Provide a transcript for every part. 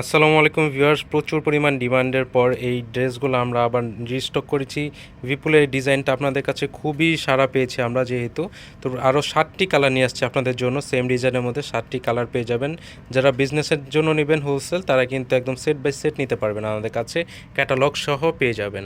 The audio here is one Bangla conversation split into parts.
আসসালামু আলাইকুম ভিউয়ার্স, প্রচুর পরিমাণ ডিমান্ডের পর এই ড্রেসগুলো আমরা আবার রিস্টক করেছি। বিপুলের এই ডিজাইনটা আপনাদের কাছে খুবই সারা পেয়েছি আমরা যেহেতু। তো আরও ষাটটি কালার নিয়ে আসছি আপনাদের জন্য সেম ডিজাইনের মধ্যে ষাটটি কালার পেয়ে যাবেন। যারা বিজনেসের জন্য নেবেন হোলসেল তারা কিন্তু একদম সেট বাই সেট নিতে পারবেন আমাদের কাছে ক্যাটালগ সহ পেয়ে যাবেন।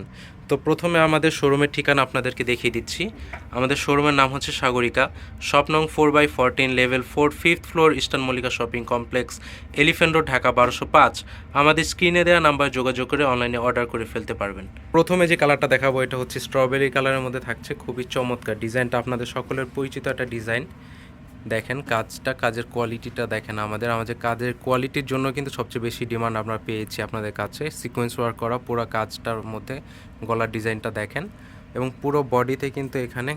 তো প্রথমে আমাদের শোরুমের ঠিকানা আপনাদেরকে দেখিয়ে দিচ্ছি। আমাদের শোরুমের নাম হচ্ছে সাগরিকা। শপ নং four by fourteen, level four, fifth floor eastern Mallika shopping complex elephant road, Dhaka বারোশো পাঁচ। আমাদের স্ক্রিনে দেওয়া নাম্বার যোগাযোগ করে অনলাইনে অর্ডার করে ফেলতে পারবেন। প্রথমে যে কালারটা দেখাবো, এটা হচ্ছে স্ট্রবেরি কালারের মধ্যে থাকছে। খুবই চমৎকার ডিজাইনটা, আপনাদের সকলের পরিচিত একটা ডিজাইন। দেখেন, কাজটা, কাজের কোয়ালিটিটা দেখেন আমাদের। আমাদের কাজের কোয়ালিটির জন্য কিন্তু সবচেয়ে বেশি ডিমান্ড আমরা পেয়েছি আপনাদের কাছে। সিকোয়েন্স ওয়ার্ক করা, পুরো কাজটার মধ্যে গলার ডিজাইনটা দেখেন। এবং পুরো বডিতে কিন্তু এখানে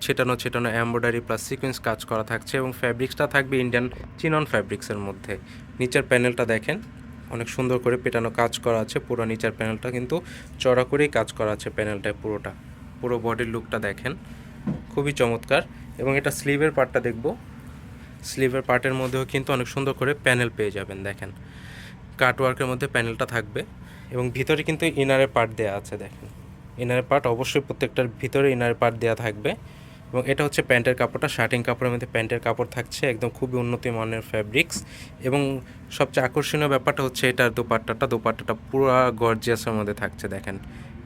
ছেটানো ছেটানো এমব্রয়ডারি প্লাস সিকোয়েন্স কাজ করা থাকছে এবং ফ্যাব্রিক্সটা থাকবে ইন্ডিয়ান চিনন ফ্যাব্রিক্সের মধ্যে। নিচের প্যানেলটা দেখেন, অনেক সুন্দর করে পেটানো কাজ করা আছে। পুরো নিচের প্যানেলটা কিন্তু চড়া করেই কাজ করা আছে প্যানেলটায় পুরোটা। পুরো বডির লুকটা দেখেন। খুবই চমৎকার এবং এটা স্লিভের পার্টটা দেখব। স্লিভের পার্টের মধ্যেও কিন্তু অনেক সুন্দর করে প্যানেল পেয়ে যাবেন, দেখেন। কাটওয়ার্কের মধ্যে প্যানেলটা থাকবে এবং ভিতরে কিন্তু ইনারের পার্ট দেওয়া আছে, দেখেন। ইনারের পার্ট অবশ্যই প্রত্যেকটার ভিতরে ইনারের পার্ট দেওয়া থাকবে এবং এটা হচ্ছে প্যান্টের কাপড়টা শার্টিং কাপড়ের মধ্যে প্যান্টের কাপড় থাকছে, একদম খুবই উন্নত মানের ফ্যাব্রিক্স এবং সবচেয়ে আকর্ষণীয় ব্যাপারটা হচ্ছে এটার দোপাট্টাটা দোপাট্টাটা পুরো গর্জিয়াসের মধ্যে থাকছে, দেখেন।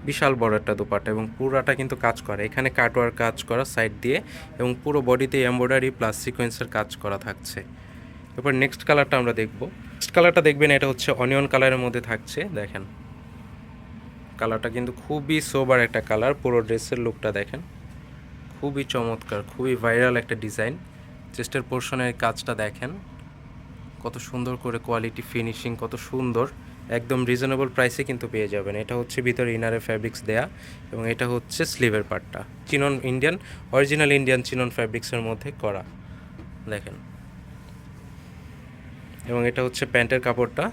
বিশাল বড় একটা দোপাট্টা এবং পুরাটা কিন্তু কাজ করে। এখানে কাটওয়ার কাজ করা সাইড দিয়ে এবং পুরো বডিতে এমব্রয়ডারি প্লাস সিকোয়েন্সের কাজ করা থাকছে। এরপর নেক্সট কালারটা আমরা দেখব। নেক্সট কালারটা দেখবেন এটা হচ্ছে অনিয়ন কালারের মধ্যে থাকছে, দেখেন। কালারটা কিন্তু খুবই সোবার একটা কালার পুরো ড্রেসের লুকটা দেখেন। খুবই চমৎকার, খুবই ভাইরাল একটা ডিজাইন চেস্টের পোর্শনের কাজটা দেখেন। কত সুন্দর করে কোয়ালিটি ফিনিশিং কত সুন্দর। একদম রিজনেবল প্রাইসে কিন্তু পেয়ে যাবেন। এটা হচ্ছে ভিতরে ইনারে ফ্যাব্রিক্স দেয়া এবং এটা হচ্ছে স্লিভের পার্টটা chinon Indian original Indian chinon ফ্যাব্রিক্সের মধ্যে করা। দেখেন। এবং এটা হচ্ছে প্যান্টের কাপড়টা।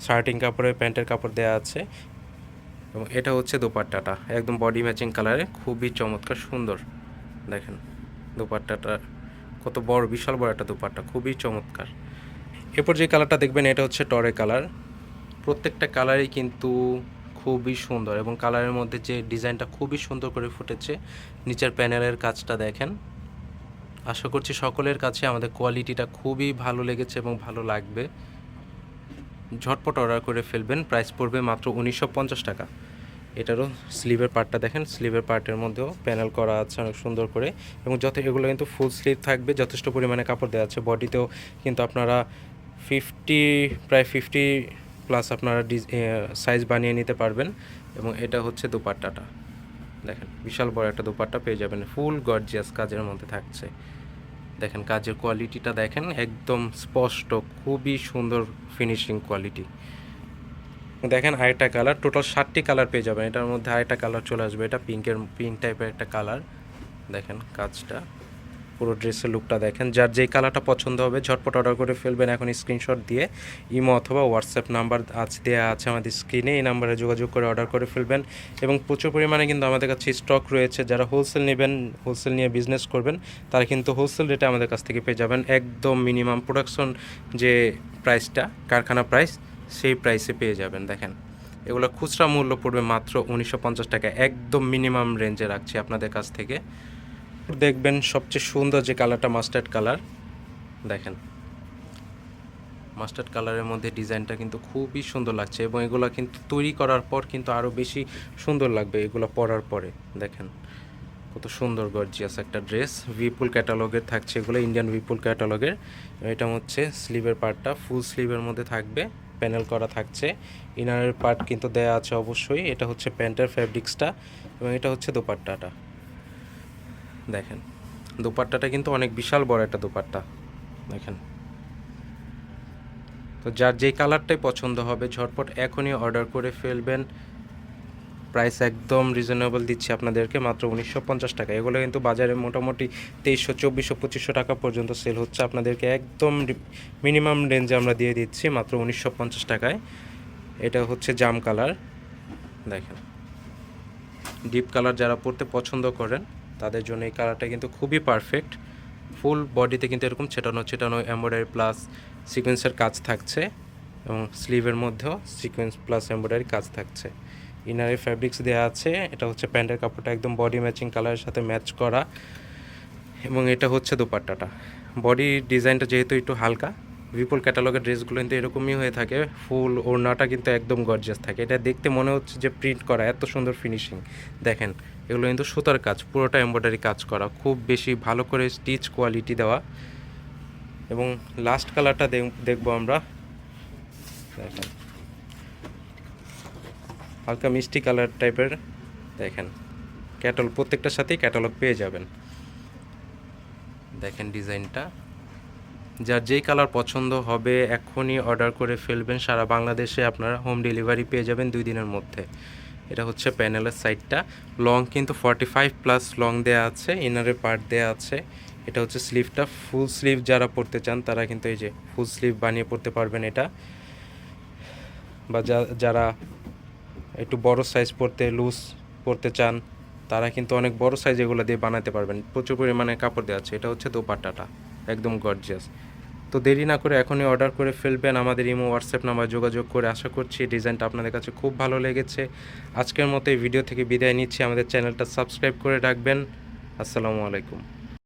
শার্টিং কাপড়ে প্যান্টের কাপড় দেওয়া আছে। এবং এটা হচ্ছে দোপাট্টাটা। একদম বডি ম্যাচিং কালারে খুবই চমৎকার, সুন্দর। দেখেন, দোপাট্টাটা কত বড়, বিশাল বড় একটা দোপাট্টা। খুবই চমৎকার। এরপর যে কালারটা দেখবেন, এটা হচ্ছে টরে কালার প্রত্যেকটা কালারই কিন্তু খুবই সুন্দর এবং কালারের মধ্যে যে ডিজাইনটা খুবই সুন্দর করে ফুটেছে, নিচের প্যানেলের কাজটা দেখেন। আশা করছি সকলের কাছে আমাদের কোয়ালিটিটা খুবই ভালো লেগেছে এবং ভালো লাগবে। ঝটপট অর্ডার করে ফেলবেন প্রাইস পড়বে মাত্র উনিশশো পঞ্চাশ টাকা। এটারও স্লিভের পার্টটা দেখেন স্লিভের পার্টের মধ্যেও প্যানেল করা আছে অনেক সুন্দর করে এবং যত এগুলো কিন্তু ফুল স্লিভ থাকবে, যথেষ্ট পরিমাণে কাপড় দেওয়া আছে। বডিতেও কিন্তু আপনারা ফিফটি প্রায় ফিফটি প্লাস আপনারা সাইজ বানিয়ে নিতে পারবেন এবং এটা হচ্ছে দুপাট্টাটা। দেখেন, বিশাল বড় একটা দুপাট্টা পেয়ে যাবেন। ফুল গর্জিয়াস কাজের মধ্যে থাকছে। দেখেন, কাজের কোয়ালিটিটা দেখেন, একদম স্পষ্ট, খুবই সুন্দর ফিনিশিং কোয়ালিটি দেখেন, আরেকটা কালার টোটাল ষাটটি কালার পেয়ে যাবেন। এটার মধ্যে আরেকটা কালার চলে আসবে। এটা পিঙ্কের পিঙ্ক টাইপের একটা কালার দেখেন, কাজটা পুরো ড্রেসের লুকটা দেখেন। যার যেই কালারটা পছন্দ হবে, ঝটপট অর্ডার করে ফেলবেন। এখন স্ক্রিনশট দিয়ে ইমো অথবা হোয়াটসঅ্যাপ নাম্বার আজ দেওয়া আছে আমাদের স্ক্রিনে এই নাম্বারে যোগাযোগ করে অর্ডার করে ফেলবেন। এবং প্রচুর পরিমাণে কিন্তু আমাদের কাছে স্টক রয়েছে। যারা হোলসেল নেবেন হোলসেল নিয়ে বিজনেস করবেন, তারা কিন্তু হোলসেল রেটে আমাদের কাছ থেকে পেয়ে যাবেন। একদম মিনিমাম প্রোডাকশন যে প্রাইসটা কারখানা প্রাইস সেই প্রাইসে পেয়ে যাবেন। দেখেন, এগুলো খুচরা মূল্য পড়বে মাত্র উনিশশো পঞ্চাশ টাকা। একদম মিনিমাম রেঞ্জে রাখছি আপনাদের কাছ থেকে। দেখবেন সবচেয়ে সুন্দর যে কালারটা মাস্টার্ড কালার দেখেন। মাস্টার্ড কালারের মধ্যে ডিজাইনটা কিন্তু খুবই সুন্দর লাগছে এবং এগুলো কিন্তু তৈরি করার পর কিন্তু আরও বেশি সুন্দর লাগবে এগুলো পরার পরে, দেখেন। কত সুন্দর গর্জিয়াস একটা ড্রেস ভিপুল ক্যাটালগের থাকছে এগুলো ইন্ডিয়ান ভিপুল ক্যাটালগের এটা হচ্ছে স্লিভের পার্টটা ফুল স্লিভের মধ্যে থাকবে প্যানেল করা থাকছে। ইনারের পার্ট কিন্তু দেয়া আছে অবশ্যই, এটা হচ্ছে প্যান্টের ফ্যাব্রিক্সটা এবং এটা হচ্ছে দোপাট্টাটা। দেখেন, দোপাট্টাটা কিন্তু অনেক বিশাল বড় একটা দোপাট্টা। দেখেন। তো যার যেই কালারটাই পছন্দ হবে, ঝটপট এখনই অর্ডার করে ফেলবেন। প্রাইস একদম রিজনেবল দিচ্ছি আপনাদেরকে, মাত্র উনিশশো পঞ্চাশ টাকা। এগুলো কিন্তু বাজারে মোটামুটি তেইশশো, চব্বিশশো, পঁচিশশো টাকা পর্যন্ত সেল হচ্ছে। আপনাদেরকে একদম মিনিমাম রেঞ্জে আমরা দিয়ে দিচ্ছি, মাত্র উনিশশো পঞ্চাশ টাকায়। এটা হচ্ছে জাম কালার। দেখেন। ডিপ কালার যারা পরতে পছন্দ করেন তাদের জন্য এই কালারটা কিন্তু খুবই পারফেক্ট ফুল বডিতে কিন্তু এরকম ছেটানো ছেটানো এমব্রয়ডারি প্লাস সিকোয়েন্সের কাজ থাকছে এবং স্লিভের মধ্যেও সিকোয়েন্স প্লাস এমব্রয়ডারি কাজ থাকছে। ইনারের ফ্যাব্রিক্স দেওয়া আছে, এটা হচ্ছে প্যান্টের কাপড়টা একদম বডি ম্যাচিং কালারের সাথে ম্যাচ করা এবং এটা হচ্ছে দোপাট্টাটা। বডি ডিজাইনটা যেহেতু একটু হালকা বিপুল ক্যাটালগের ড্রেসগুলো কিন্তু এরকমই হয়ে থাকে। ফুল ওড়নাটা কিন্তু একদম গর্জিয়াস থাকে। এটা দেখতে মনে হচ্ছে যে প্রিন্ট করা, এত সুন্দর ফিনিশিং দেখেন, এগুলো কিন্তু সুতার কাজ, পুরোটা এমব্রয়ডারি কাজ করা। খুব বেশি ভালো করে স্টিচ কোয়ালিটি দেওয়া। এবং লাস্ট কালারটা দেখব আমরা। দেখেন। হালকা মিষ্টি কালার টাইপের দেখেন ক্যাটালগ প্রত্যেকটার সাথেই ক্যাটালগ পেয়ে যাবেন। দেখেন ডিজাইনটা যার যেই কালার পছন্দ হবে এখনই অর্ডার করে ফেলবেন। সারা বাংলাদেশে আপনারা হোম ডেলিভারি পেয়ে যাবেন দুই দিনের মধ্যে। এটা হচ্ছে প্যানেলের সাইডটা। লং কিন্তু ফর্টি ফাইভ প্লাস লং দেওয়া আছে ইনারের পার্ট দেওয়া আছে। এটা হচ্ছে স্লিভটা ফুল স্লিভ যারা পড়তে চান, তারা কিন্তু এই যে ফুল স্লিভ বানিয়ে পড়তে পারবেন এটা। বা যারা একটু বড় সাইজ পড়তে লুজ পড়তে চান, তারা কিন্তু অনেক বড় সাইজ এগুলো দিয়ে বানাতে পারবেন। প্রচুর পরিমাণে কাপড় দেওয়া আছে। এটা হচ্ছে দোপাট্টাটা। একদম গর্জিয়াস তো দেরি না করে এখনই অর্ডার করে ফেলবেন আমাদের ইমো হোয়াটসঅ্যাপ নাম্বার যোগাযোগ করে। আশা করছি ডিজাইনটা আপনাদের কাছে খুব ভালো লেগেছে। আজকের মতো এই ভিডিও থেকে বিদায় নিচ্ছি। আমাদের চ্যানেলটা সাবস্ক্রাইব করে রাখবেন। আসসালামু আলাইকুম।